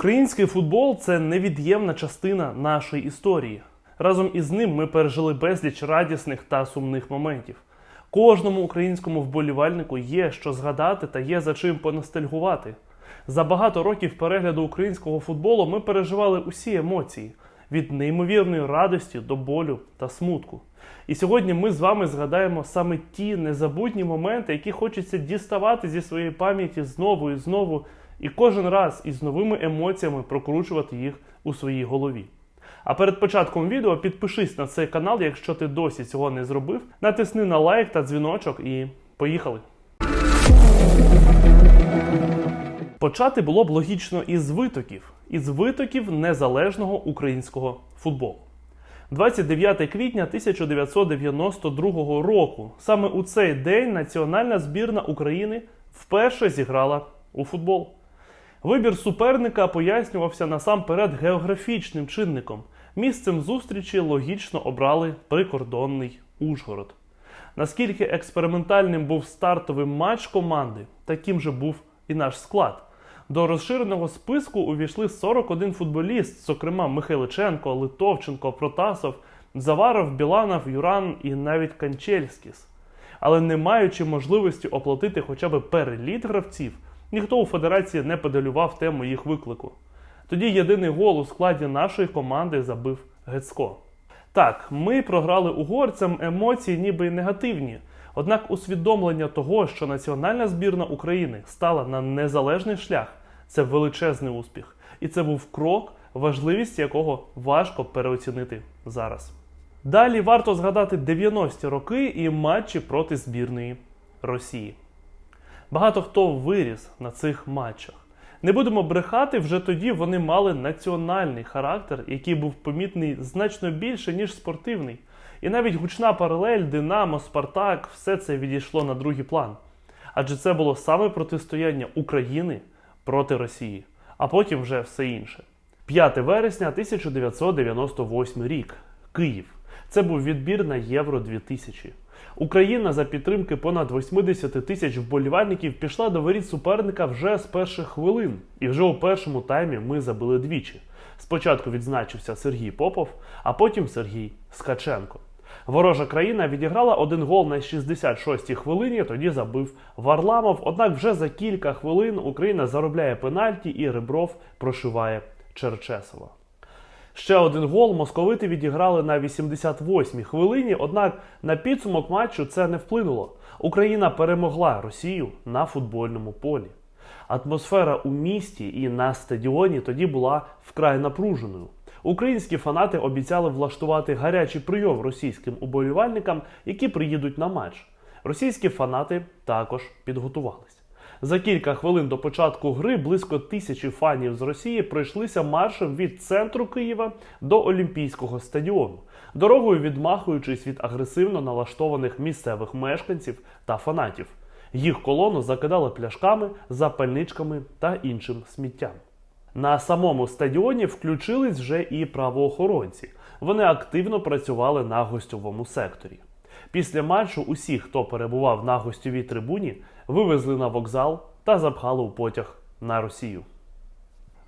Український футбол це невід'ємна частина нашої історії. Разом із ним ми пережили безліч радісних та сумних моментів. Кожному українському вболівальнику є що згадати та є за чим поностальгувати. За багато років перегляду українського футболу ми переживали усі емоції від неймовірної радості до болю та смутку. І сьогодні ми з вами згадаємо саме ті незабутні моменти, які хочеться діставати зі своєї пам'яті знову і знову, і кожен раз із новими емоціями прокручувати їх у своїй голові. А перед початком відео підпишись на цей канал, якщо ти досі цього не зробив. Натисни на лайк та дзвіночок і поїхали. Почати було б логічно із витоків, із витоків незалежного українського футболу. 29 квітня 1992 року. Саме у цей день національна збірна України вперше зіграла у футбол. Вибір суперника пояснювався насамперед географічним чинником. Місцем зустрічі логічно обрали прикордонний Ужгород. Наскільки експериментальним був стартовий матч команди, таким же був і наш склад. До розширеного списку увійшли 41 футболіст, зокрема Михайличенко, Литовченко, Протасов, Заваров, Біланов, Юран і навіть Канчельськіс. Але не маючи можливості оплатити хоча б переліт гравців, ніхто у федерації не педалював тему їх виклику. Тоді єдиний гол у складі нашої команди забив Гецько. Так, ми програли угорцям емоції ніби й негативні. Однак усвідомлення того, що національна збірна України стала на незалежний шлях, це величезний успіх. І це був крок, важливість якого важко переоцінити зараз. Далі варто згадати 90-ті роки і матчі проти збірної Росії. Багато хто виріс на цих матчах. Не будемо брехати, вже тоді вони мали національний характер, який був помітний значно більше, ніж спортивний. І навіть гучна паралель, Динамо, Спартак, все це відійшло на другий план. Адже це було саме протистояння України проти Росії, а потім вже все інше. 5 вересня 1998 рік. Київ. Це був відбір на Євро 2000. Україна за підтримки понад 80 тисяч вболівальників пішла до воріт суперника вже з перших хвилин, і вже у першому таймі ми забили двічі. Спочатку відзначився Сергій Попов, а потім Сергій Скаченко. Ворожа країна відіграла один гол на 66-й хвилині. Тоді забив Варламов. Однак вже за кілька хвилин Україна заробляє пенальті і Ребров прошиває Черчесова. Ще один гол московити відіграли на 88-й хвилині, однак на підсумок матчу це не вплинуло. Україна перемогла Росію на футбольному полі. Атмосфера у місті і на стадіоні тоді була вкрай напруженою. Українські фанати обіцяли влаштувати гарячий прийом російським уболівальникам, які приїдуть на матч. Російські фанати також підготувались. За кілька хвилин до початку гри близько тисячі фанів з Росії пройшлися маршем від центру Києва до Олімпійського стадіону, дорогою відмахуючись від агресивно налаштованих місцевих мешканців та фанатів. Їх колону закидали пляшками, запальничками та іншим сміттям. На самому стадіоні включились вже і правоохоронці. Вони активно працювали на гостьовому секторі. Після матчу усі, хто перебував на гостьовій трибуні, вивезли на вокзал та запхали у потяг на Росію.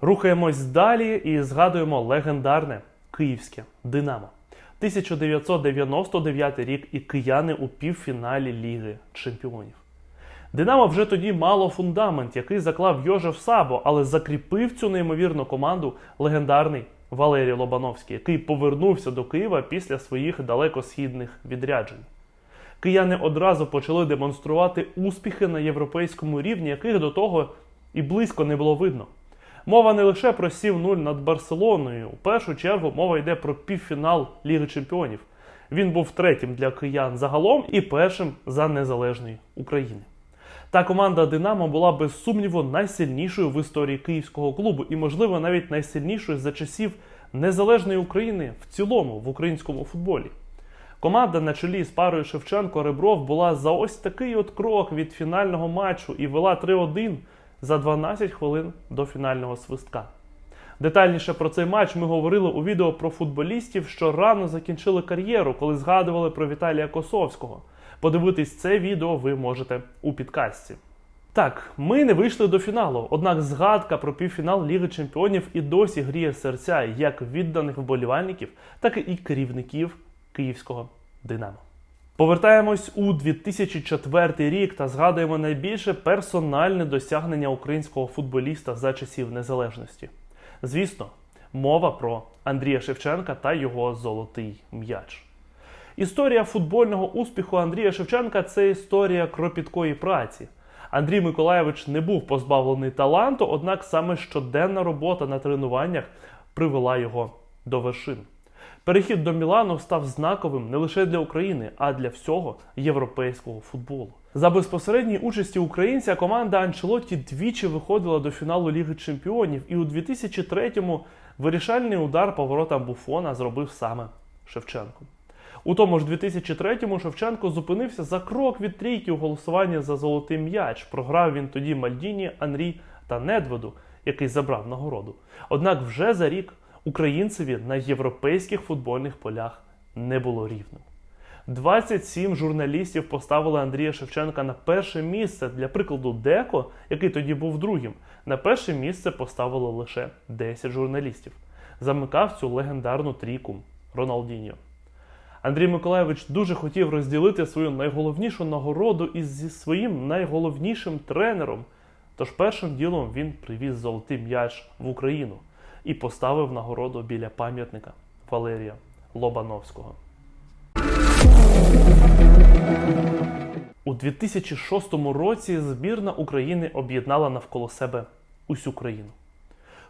Рухаємось далі і згадуємо легендарне київське Динамо. 1999 рік і кияни у півфіналі Ліги Чемпіонів. Динамо вже тоді мало фундамент, який заклав Йожев Сабо, але закріпив цю неймовірну команду легендарний Валерій Лобановський, який повернувся до Києва після своїх далекосхідних відряджень. Кияни одразу почали демонструвати успіхи на європейському рівні, яких до того і близько не було видно. Мова не лише про 7-0 над Барселоною. У першу чергу мова йде про півфінал Ліги Чемпіонів. Він був третім для киян загалом і першим за незалежної України. Та команда Динамо була без сумніву найсильнішою в історії київського клубу і, можливо, навіть найсильнішою за часів незалежної України в цілому в українському футболі. Команда на чолі з парою Шевченко-Ребров була за ось такий от крок від фінального матчу і вела 3-1 за 12 хвилин до фінального свистка. Детальніше про цей матч ми говорили у відео про футболістів, що рано закінчили кар'єру, коли згадували про Віталія Косовського. Подивитись це відео ви можете у підкастці. Так, ми не вийшли до фіналу, однак згадка про півфінал Ліги Чемпіонів і досі гріє серця як відданих вболівальників, так і керівників київського Динамо. Повертаємось у 2004 рік та згадуємо найбільше персональне досягнення українського футболіста за часів незалежності. Звісно, мова про Андрія Шевченка та його золотий м'яч. Історія футбольного успіху Андрія Шевченка це історія кропіткої праці. Андрій Миколаєвич не був позбавлений таланту, однак саме щоденна робота на тренуваннях привела його до вершин. Перехід до Мілану став знаковим не лише для України, а для всього європейського футболу. За безпосередньої участі українця команда Анчелотті двічі виходила до фіналу Ліги Чемпіонів, і у 2003-му вирішальний удар по воротам Буфона зробив саме Шевченко. У тому ж 2003-му Шевченко зупинився за крок від трійки у голосуванні за золотий м'яч. Програв він тоді Мальдіні, Анрі та Недведу, який забрав нагороду. Однак вже за рік українцеві на європейських футбольних полях не було рівним. 27 журналістів поставили Андрія Шевченка на перше місце. Для прикладу, Деко, який тоді був другим, на перше місце поставило лише 10 журналістів. Замикав цю легендарну трійку Роналдіньо. Андрій Миколаєвич дуже хотів розділити свою найголовнішу нагороду із зі своїм найголовнішим тренером. Тож першим ділом він привіз золотий м'яч в Україну і поставив нагороду біля пам'ятника Валерія Лобановського. У 2006 році збірна України об'єднала навколо себе усю країну.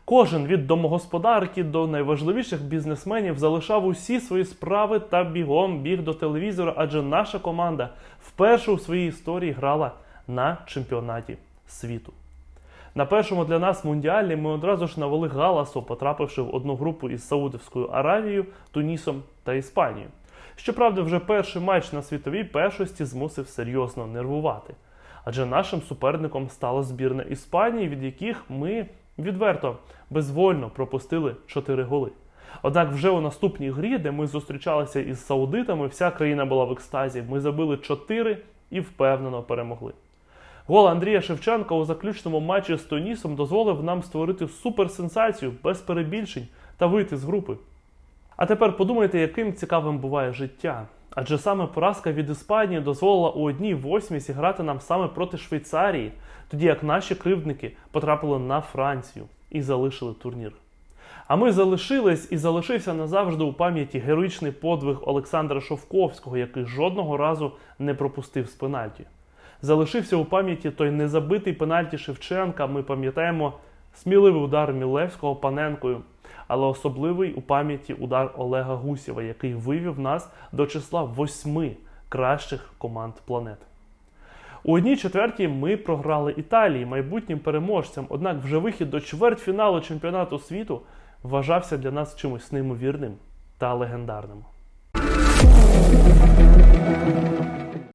Кожен від домогосподарки до найважливіших бізнесменів залишав усі свої справи та бігом біг до телевізора, адже наша команда вперше у своїй історії грала на чемпіонаті світу. На першому для нас мундіалі ми одразу ж навели галасу, потрапивши в одну групу із Саудовською Аравією, Тунісом та Іспанією. Щоправда, вже перший матч на світовій першості змусив серйозно нервувати. Адже нашим суперником стала збірна Іспанії, від яких ми відверто безвольно пропустили 4 голи. Однак вже у наступній грі, де ми зустрічалися із саудитами, вся країна була в екстазі. Ми забили 4 і впевнено перемогли. Гол Андрія Шевченка у заключному матчі з Тунісом дозволив нам створити суперсенсацію без перебільшень та вийти з групи. А тепер подумайте, яким цікавим буває життя. Адже саме поразка від Іспанії дозволила у одній восьмій зіграти нам саме проти Швейцарії, тоді як наші кривдники потрапили на Францію і залишили турнір. А ми залишились і залишився назавжди у пам'яті героїчний подвиг Олександра Шовковського, який жодного разу не пропустив з пенальті. Залишився у пам'яті той незабитий пенальті Шевченка. Ми пам'ятаємо сміливий удар Мілевського Паненкою, але особливий у пам'яті удар Олега Гусєва, який вивів нас до числа восьми кращих команд планети. У одній четвертій ми програли Італії майбутнім переможцям, однак вже вихід до чвертьфіналу чемпіонату світу вважався для нас чимось неймовірним та легендарним.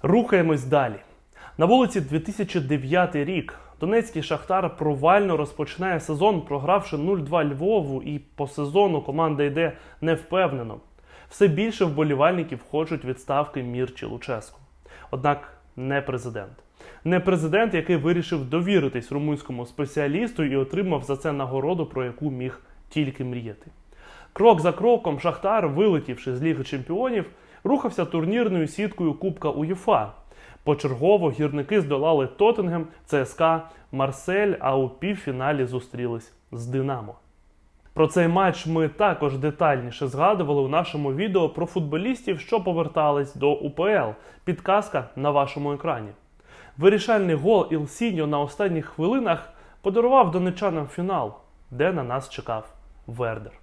Рухаємось далі. На вулиці 2009 рік Донецький Шахтар провально розпочинає сезон, програвши 0-2 Львову, і по сезону команда йде невпевнено. Все більше вболівальників хочуть відставки Мірчі Луческу. Однак не президент. Не президент, який вирішив довіритись румунському спеціалісту і отримав за це нагороду, про яку міг тільки мріяти. Крок за кроком Шахтар, вилетівши з Ліги Чемпіонів, рухався турнірною сіткою Кубка УЄФА. Почергово гірники здолали Тоттенгем, ЦСКА, Марсель, а у півфіналі зустрілись з Динамо. Про цей матч ми також детальніше згадували у нашому відео про футболістів, що повертались до УПЛ. Підказка на вашому екрані. Вирішальний гол Ілсіньо на останніх хвилинах подарував донечанам фінал, де на нас чекав Вердер.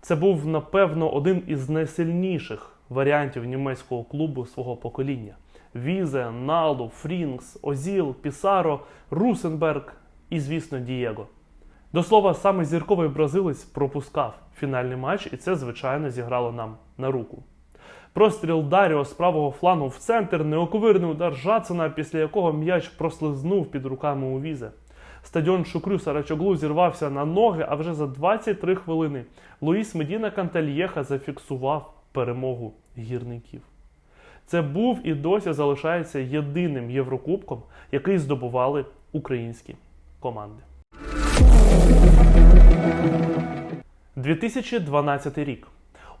Це був, напевно, один із найсильніших варіантів німецького клубу свого покоління. Візе, Налу, Фрінкс, Озіл, Пісаро, Русенберг і, звісно, Дієго. До слова, саме зірковий бразилець пропускав фінальний матч, і це, звичайно, зіграло нам на руку. Простріл Даріо з правого флангу в центр, неоковирний удар Жацена, після якого м'яч прослизнув під руками у Візе. Стадіон Шукрю Сарачоглу зірвався на ноги, а вже за 23 хвилини Луїс Медіна Кантальєха зафіксував перемогу гірників. Це був і досі залишається єдиним Єврокубком, який здобували українські команди. 2012 рік.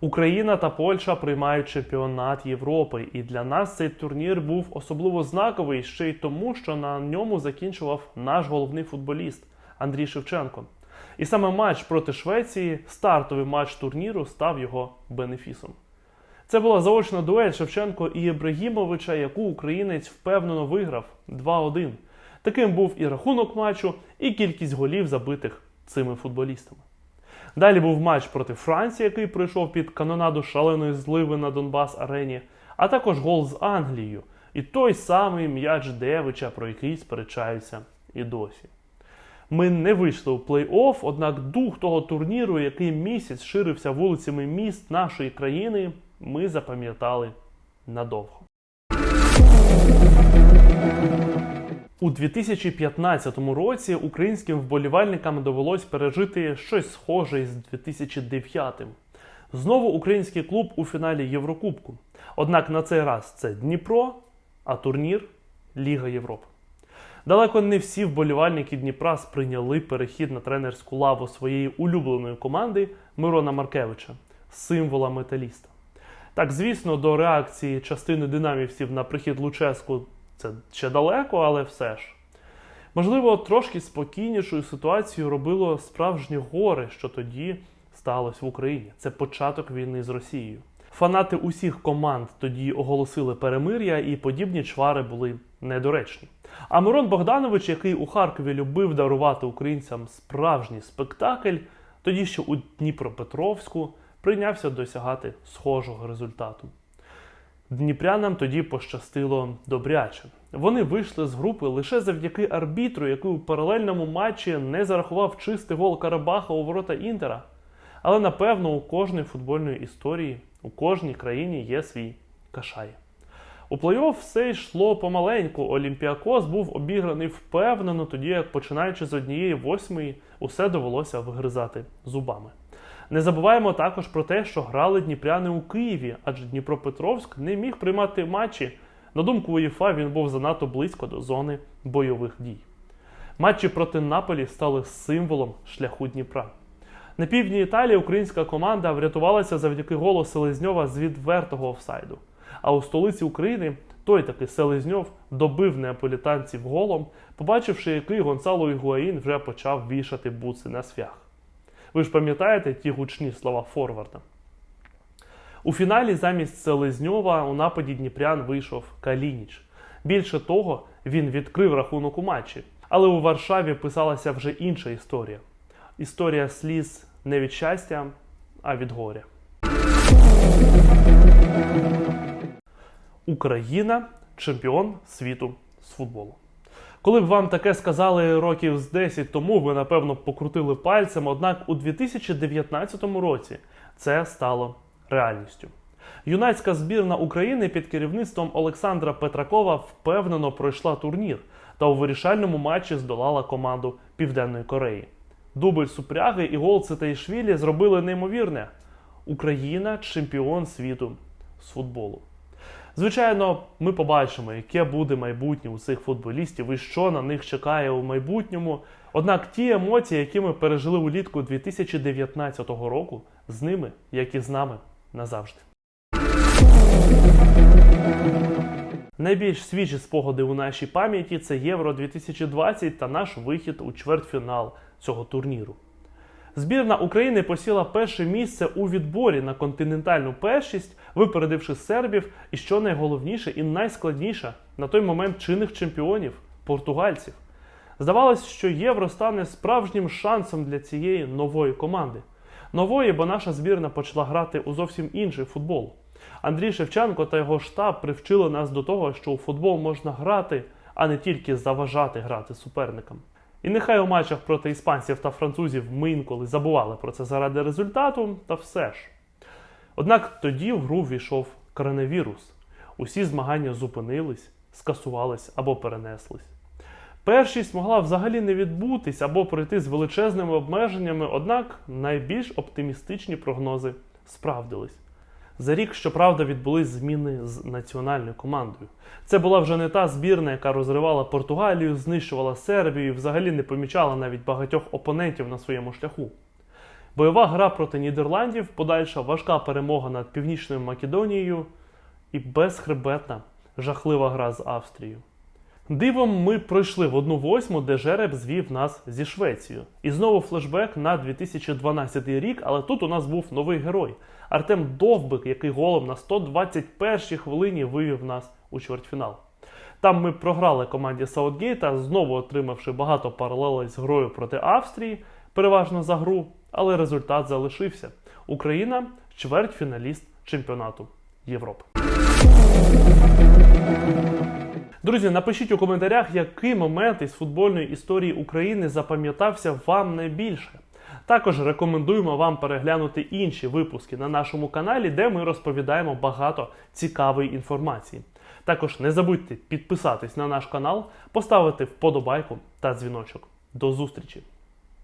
Україна та Польща приймають чемпіонат Європи, і для нас цей турнір був особливо знаковий ще й тому, що на ньому закінчував наш головний футболіст Андрій Шевченко. І саме матч проти Швеції, стартовий матч турніру, став його бенефісом. Це була заочна дуель Шевченко і Єбрагімовича, яку українець впевнено виграв 2-1. Таким був і рахунок матчу, і кількість голів забитих цими футболістами. Далі був матч проти Франції, який пройшов під канонаду шаленої зливи на Донбас арені, а також гол з Англією, і той самий м'яч Девича, про який сперечаються і досі. Ми не вийшли у плей-офф, однак дух того турніру, який місяць ширився вулицями міст нашої країни, ми запам'ятали надовго. У 2015 році українським вболівальникам довелось пережити щось схоже із 2009. Знову український клуб у фіналі Єврокубку. Однак на цей раз це Дніпро, а турнір Ліга Європи. Далеко не всі вболівальники Дніпра сприйняли перехід на тренерську лаву своєї улюбленої команди Мирона Маркевича, символа металіста. Так, звісно, до реакції частини динамівців на прихід Луческу це ще далеко, але все ж. Можливо, трошки спокійнішою ситуацію робило справжнє горе, що тоді сталося в Україні. Це початок війни з Росією. Фанати усіх команд тоді оголосили перемир'я, і подібні чвари були недоречні. А Мирон Богданович, який у Харкові любив дарувати українцям справжній спектакль, тоді ще у Дніпропетровську прийнявся досягати схожого результату. Дніпрянам тоді пощастило добряче. Вони вийшли з групи лише завдяки арбітру, який у паралельному матчі не зарахував чистий гол Карабаха у ворота Інтера. Але напевно у кожної футбольної історії, у кожній країні є свій кашай. У плей-офф все йшло помаленьку. Олімпіакос був обіграний впевнено, тоді як починаючи з однієї восьмої, усе довелося вигризати зубами. Не забуваємо також про те, що грали дніпряни у Києві, адже Дніпропетровськ не міг приймати матчі. На думку УЄФА, він був занадто близько до зони бойових дій. Матчі проти Наполі стали символом шляху Дніпра. На півдні Італії українська команда врятувалася завдяки голу Селезньова з відвертого офсайду. А у столиці України той таки Селезньов добив неаполітанців голом, побачивши, який Гонсало Ігуаїн вже почав вішати буци на свях. Ви ж пам'ятаєте ті гучні слова Форварда? У фіналі замість Селезньова у нападі Дніпрян вийшов Калініч. Більше того, він відкрив рахунок у матчі. Але у Варшаві писалася вже інша історія. Історія сліз не від щастя, а від горя. Україна чемпіон світу з футболу. Коли б вам таке сказали років з 10 тому, ви напевно покрутили пальцем, однак у 2019 році це стало реальністю. Юнацька збірна України під керівництвом Олександра Петракова впевнено пройшла турнір та у вирішальному матчі здолала команду Південної Кореї. Дубль Супряги і гол Цитаїшвілі зробили неймовірне. Україна чемпіон світу з футболу. Звичайно, ми побачимо, яке буде майбутнє у цих футболістів і що на них чекає у майбутньому. Однак ті емоції, які ми пережили улітку 2019 року, з ними, як і з нами, назавжди. Найбільш свіжі спогади у нашій пам'яті це Євро 2020 та наш вихід у чвертьфінал цього турніру. Збірна України посіла перше місце у відборі на континентальну першість, випередивши сербів, і що найголовніше і найскладніше на той момент чинних чемпіонів португальців. Здавалось, що євро стане справжнім шансом для цієї нової команди. Нової, бо наша збірна почала грати у зовсім інший футбол. Андрій Шевченко та його штаб привчили нас до того, що у футбол можна грати, а не тільки заважати грати суперникам. І нехай у матчах проти іспанців та французів ми інколи забували про це заради результату, та все ж. Однак тоді в гру війшов коронавірус. Усі змагання зупинились, скасувались або перенеслись. Першість могла взагалі не відбутись або пройти з величезними обмеженнями, однак найбільш оптимістичні прогнози справдились. За рік, щоправда, відбулись зміни з національною командою. Це була вже не та збірна, яка розривала Португалію, знищувала Сербію і взагалі не помічала навіть багатьох опонентів на своєму шляху. Бойова гра проти Нідерландів, подальша важка перемога над Північною Македонією і безхребетна, жахлива гра з Австрією. Дивом ми пройшли в одну восьму, де жереб звів нас зі Швецією. І знову флешбек на 2012 рік, але тут у нас був новий герой Артем Довбик, який голом на 121-й хвилині вивів нас у чвертьфінал. Там ми програли команді Саутгейта, знову отримавши багато паралелей з грою проти Австрії, переважно за гру, але результат залишився. Україна чвертьфіналіст чемпіонату Європи. Друзі, напишіть у коментарях, який момент із футбольної історії України запам'ятався вам найбільше. Також рекомендуємо вам переглянути інші випуски на нашому каналі, де ми розповідаємо багато цікавої інформації. Також не забудьте підписатись на наш канал, поставити вподобайку та дзвіночок. До зустрічі!